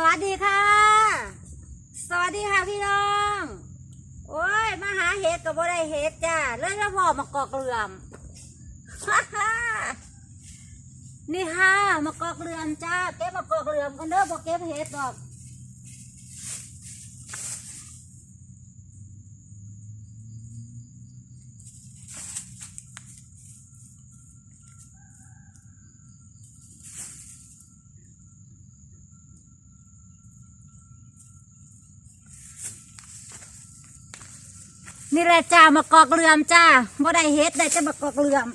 สวัสดีค่ะ สวัสดีค่ะพี่น้อง โอ้ยมาหาเห็ดกับบ่ได้เห็ดจ้าเลยมาพอมากอกเรือมนี่ค่ะมากอกเรือมจ้าเก็บมากอกเรือมกันเด้อบ่เก็บเห็ดดอก นี่แหละจ้ามากอกเหลื่อมจ้าบ่ได้เห็ดได้จะมากอกเหลื่อม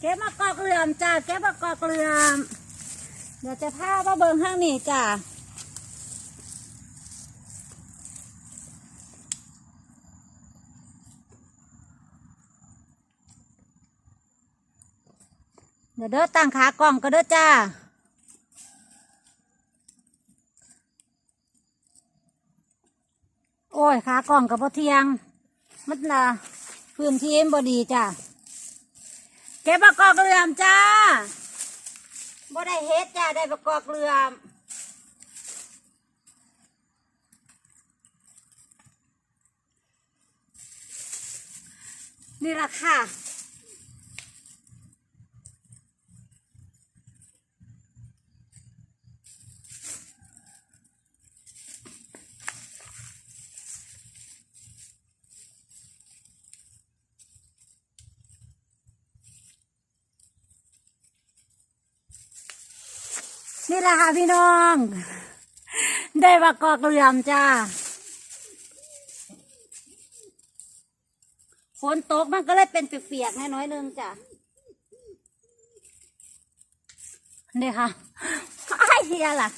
เก็บมากอกเหลื่อมจ้าเก็บมากอกเหลื่อมเดี๋ยวจะพามาเบิ่งข้างนี้จ้า เดี๋ยวเด้อตั้งขากล้องก็เด้อจ้า โอ้ยขากล้องกับพอเทียง มันละพื้นที่มันบดีจ้าเก็บประกอบเรือมจ้าบ่ได้เฮ็ดจ้าได้ประกอบเรือมนี่ละค่ะ นี่แหละค่ะพี่น้อง ได้ประกอบเรือมจ้าฝนตกมันก็เลยเป็นเปียกๆน้อยๆนึงจ้ะนี่ค่ะไอ้เฮียล่ะ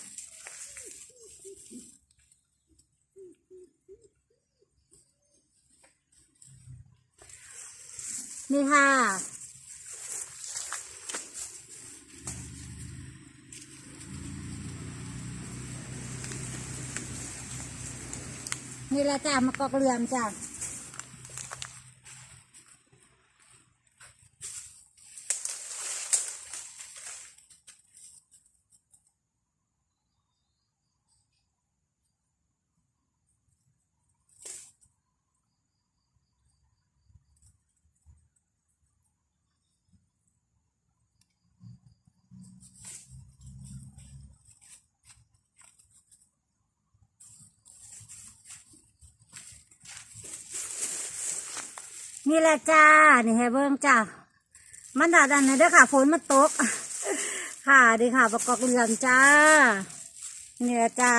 นี่ค่ะ นี่แหละจ้ามากอกเรือนจ้า นี่แหละจ้า นี่ให้เบิ้งจ้า มันดาดันเลยเด้อค่ะ ฝนมันตก ค่ะดีค่ะ ประกอบเรือนจ้า นี่แหละจ้า